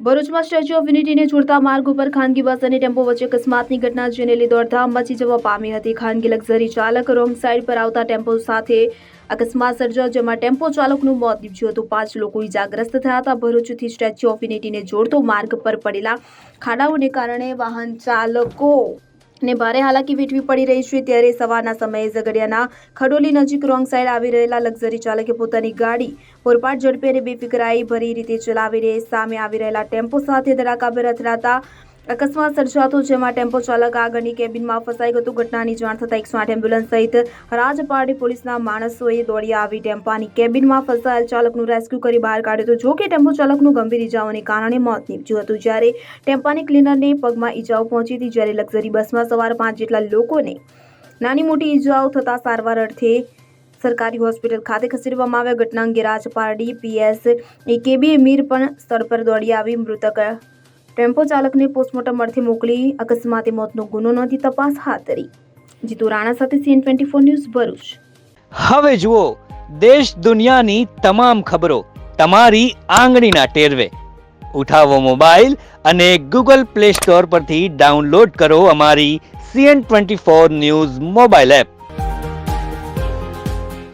ભરૂચમાં statue of યુનિટીને જોડતા માર્ગ ઉપર ખાનગી બસ અને ટેમ્પો વચ્ચે અકસ્માતની ઘટના જેને લીધે દોડધામ મચી જવા પામી હતી. ખાનગી લક્ઝરી ચાલક રોંગ સાઈડ પર આવતા ટેમ્પો સાથે અકસ્માત સર્જાયો, જેમાં ટેમ્પો ચાલકનું મોત નીપજ્યું હતું. પાંચ લોકો ઇજાગ્રસ્ત થયા હતા. ભરૂચથી સ્ટેચ્યુ ઓફ યુનિટીને જોડતો માર્ગ પર પડેલા ખાડાઓને કારણે વાહન ચાલકો ને ભારે હાલાકી વેઠવી પડી રહી છે ત્યારે સવારના સમયે ઝઘડિયાના ખડોલી નજીક રોંગ સાઈડ આવી રહેલા લક્ઝરી ચાલકે પોતાની ગાડી પૂરપાટ ઝડપે અને બેફિકરાઈ ભરી રીતે ચલાવી રહી સામે આવી રહેલા ટેમ્પો સાથે ધડાકાભેર અથડાતા અકસ્માત સર્જાતો, જેમાં ટેમ્પો ચાલક આગળની કેબિનમાં ફસાઈ ગયું. ઘટનાની જાણ થતાં એકસો આઠ એમ્બ્યુલન્સ સહિત રાજપારડી પોલીસના માણસોએ દોડી આવી ટેમ્પાની કેબિનમાં ફસાયેલ ચાલકનું રેસ્ક્યુ કરી બહાર કાઢ્યું હતું. જો કે ટેમ્પો ચાલકનું ગંભીર ઇજાઓને કારણે મોત નીપજ્યું હતું. જ્યારે ટેમ્પાની ક્લીનરને પગમાં ઇજાઓ પહોંચી હતી, જ્યારે લક્ઝરી બસમાં સવાર પાંચ જેટલા લોકોને નાની મોટી ઇજાઓ થતાં સારવાર અર્થે સરકારી હોસ્પિટલ ખાતે ખસેડવામાં આવ્યા. ઘટના અંગે રાજપારડી પીએસ કેબી મીર પણ સ્થળ પર દોડી આવી. મૃતક ટેમ્પો ચાલકને પોસ્ટમોર્ટમ અર્થે મોકલી અકસ્માતે મોતનો ગુનો નોંધી તપાસ હાથ ધરી. જીતુ રાણા સાથે CN twenty four news Bharuch. હવે જુઓ, દેશ દુનિયાની તમામ ખબરો તમારી આંગળીના ટેરવે. ઉઠાવો મોબાઈલ અને ગૂગલ પ્લે સ્ટોર પરથી ડાઉનલોડ કરો અમારી CN twenty four news mobile app.